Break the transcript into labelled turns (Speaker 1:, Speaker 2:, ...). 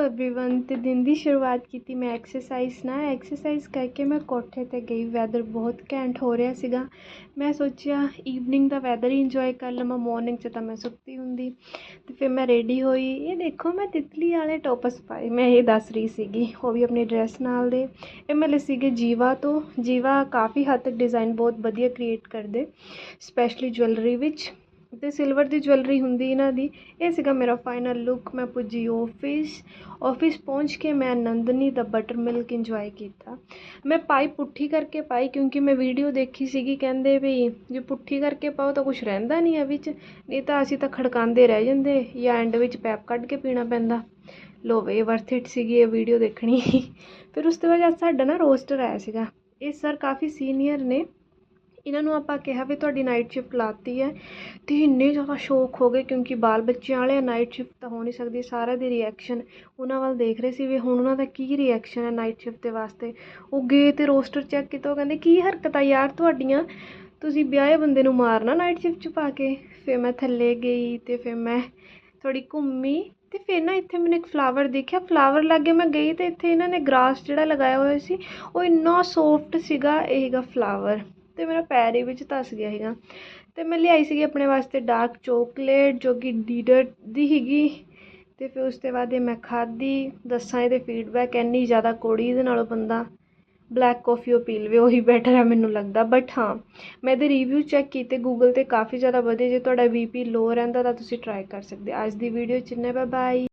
Speaker 1: Hello everyone ਤੇ ਦਿਨ ਦੀ ਸ਼ੁਰੂਆਤ ਕੀਤੀ ਮੈਂ ਐਕਸਰਸਾਈਜ਼ ਨਾਲ ਐਕਸਰਸਾਈਜ਼ ਕਰਕੇ ਮੈਂ ਕੋਠੇ 'ਤੇ ਗਈ ਵੈਦਰ ਬਹੁਤ ਘੈਂਟ ਹੋ ਰਿਹਾ ਸੀਗਾ ਮੈਂ ਸੋਚਿਆ ਈਵਨਿੰਗ ਦਾ ਵੈਦਰ ਹੀ ਇੰਜੋਏ ਕਰ ਲਵਾਂ ਮੋਰਨਿੰਗ 'ਚ ਤਾਂ ਮੈਂ ਸੁੱਤੀ ਹੁੰਦੀ ਅਤੇ ਫਿਰ ਮੈਂ ਰੈਡੀ ਹੋਈ ਇਹ ਦੇਖੋ ਮੈਂ ਤਿਤਲੀ ਵਾਲੇ ਟੋਪਸ ਪਾਏ ਮੈਂ ਇਹ ਦੱਸ ਰਹੀ ਸੀਗੀ ਉਹ ਵੀ ਆਪਣੀ ਡਰੈਸ ਨਾਲ ਦੇ ਇਹ ਮਿਲੇ ਸੀਗੇ ਜੀਵਾ ਤੋਂ ਜੀਵਾ ਕਾਫੀ ਹੱਦ ਤੱਕ ਡਿਜ਼ਾਈਨ ਬਹੁਤ ਵਧੀਆ ਕ੍ਰੀਏਟ ਕਰਦੇ ਸਪੈਸ਼ਲੀ ਜਵੈਲਰੀ ਵਿੱਚ ਅਤੇ ਸਿਲਵਰ ਦੀ ਜਵੈਲਰੀ ਹੁੰਦੀ ਇਹਨਾਂ ਦੀ, ਇਹ ਸੀਗਾ ਮੇਰਾ ਫਾਈਨਲ ਲੁੱਕ ਮੈਂ ਪੁੱਜੀ ਆਫਿਸ ਆਫਿਸ ਪਹੁੰਚ ਕੇ ਮੈਂ ਨੰਦਨੀ ਦਾ ਬਟਰ ਮਿਲਕ ਇੰਜੋਏ ਕੀਤਾ। ਮੈਂ ਪਾਈ ਪੁੱਠੀ ਕਰਕੇ ਪਾਈ ਕਿਉਂਕਿ ਮੈਂ ਵੀਡੀਓ ਦੇਖੀ ਸੀਗੀ, ਕਹਿੰਦੇ ਵੀ ਜੇ ਪੁੱਠੀ ਕਰਕੇ ਪਾਓ ਤਾਂ ਕੁਝ ਰਹਿੰਦਾ ਨਹੀਂ ਆ ਵਿੱਚ, ਨਹੀਂ ਤਾਂ ਅਸੀਂ ਤਾਂ ਖੜਕਾਉਂਦੇ ਰਹਿ ਜਾਂਦੇ ਜਾਂ ਐਂਡ ਵਿੱਚ ਪੈਪ ਕੱਢ ਕੇ ਪੀਣਾ ਪੈਂਦਾ। ਲੋ ਵੇ ਵਰਥ ਇਟ ਸੀਗੀ ਇਹ ਵੀਡੀਓ ਦੇਖਣੀ। ਫਿਰ ਉਸ ਤੋਂ ਬਾਅਦ ਸਾਡਾ ਨਾ ਰੋਸਟਰ ਆਇਆ ਸੀਗਾ, ਇਹ ਸਰ ਕਾਫੀ ਸੀਨੀਅਰ ਨੇ ਇਹਨਾਂ ਨੂੰ ਆਪਾਂ ਕਿਹਾ ਵੀ ਤੁਹਾਡੀ ਨਾਈਟ ਸ਼ਿਫਟ ਲਾਤੀ ਹੈ ਅਤੇ ਇੰਨੇ ਜ਼ਿਆਦਾ ਸ਼ੌਕ ਹੋ ਗਏ ਕਿਉਂਕਿ ਬਾਲ ਬੱਚਿਆਂ ਵਾਲੇ ਨਾਈਟ ਸ਼ਿਫਟ ਤਾਂ ਹੋ ਨਹੀਂ ਸਕਦੀ, ਸਾਰਿਆਂ ਦੇ ਰਿਐਕਸ਼ਨ ਉਹਨਾਂ ਵੱਲ ਦੇਖ ਰਹੇ ਸੀ ਵੀ ਹੁਣ ਉਹਨਾਂ ਦਾ ਕੀ ਰਿਐਕਸ਼ਨ ਹੈ ਨਾਈਟ ਸ਼ਿਫਟ ਦੇ ਵਾਸਤੇ। ਉਹ ਗਏ ਅਤੇ ਰੋਸਟਰ ਚੈੱਕ ਕੀਤਾ, ਉਹ ਕਹਿੰਦੇ, ਕੀ ਹਰਕਤਾਂ ਯਾਰ ਤੁਹਾਡੀਆਂ? ਤੁਸੀਂ ਵਿਆਹੇ ਬੰਦੇ ਨੂੰ ਮਾਰਨਾ ਨਾਈਟ ਸ਼ਿਫਟ 'ਚ ਪਾ ਕੇ? ਫਿਰ ਮੈਂ ਥੱਲੇ ਗਈ ਅਤੇ ਫਿਰ ਮੈਂ ਥੋੜ੍ਹੀ ਘੁੰਮੀ ਅਤੇ ਫਿਰ ਨਾ ਇੱਥੇ ਮੈਨੂੰ ਇੱਕ ਫਲਾਵਰ ਦੇਖਿਆ। ਫਲਾਵਰ ਲਾਗੇ ਮੈਂ ਗਈ ਅਤੇ ਇੱਥੇ ਇਹਨਾਂ ਨੇ ਗ੍ਰਾਸ ਜਿਹੜਾ ਲਗਾਇਆ ਹੋਇਆ ਸੀ, ਉਹ ਇੰਨਾ ਸੋਫਟ ਸੀਗਾ, ਇਹ ਹੈਗਾ ਫਲਾਵਰ ਅਤੇ ਮੇਰਾ ਪੈਰ ਹੀ ਵਿੱਚ ਧਸ ਗਿਆ ਸੀਗਾ। ਅਤੇ ਮੈਂ ਲਿਆਈ ਸੀਗੀ ਆਪਣੇ ਵਾਸਤੇ ਡਾਰਕ ਚੋਕਲੇਟ ਜੋ ਕਿ ਡੀਡਰ ਦੀ ਸੀਗੀ। ਅਤੇ ਫਿਰ ਉਸ ਤੋਂ ਬਾਅਦ ਇਹ ਮੈਂ ਖਾਧੀ। ਦੱਸਾਂ ਇਹਦੇ ਫੀਡਬੈਕ ਇੰਨੀ ਜ਼ਿਆਦਾ ਕੌੜੀ ਇਹਦੇ ਨਾਲੋਂ ਬੰਦਾ ਬਲੈਕ ਕੌਫੀ ਉਹ ਪੀ ਲਵੇ ਉਹੀ ਬੈਟਰ ਹੈ ਮੈਨੂੰ ਲੱਗਦਾ। ਬਟ ਹਾਂ, ਮੈਂ ਇਹਦੇ ਰਿਵਿਊ ਚੈੱਕ ਕੀਤੇ ਗੂਗਲ 'ਤੇ ਕਾਫੀ ਜ਼ਿਆਦਾ ਵਧੀਆ ਜੇ ਤੁਹਾਡਾ ਬੀ ਪੀ ਲੋ ਰਹਿੰਦਾ ਤਾਂ ਤੁਸੀਂ ਟਰਾਈ ਕਰ ਸਕਦੇ ਅੱਜ ਦੀ ਵੀਡੀਓ 'ਚ ਇੰਨਾ ਬਾਏ ਬਾਏ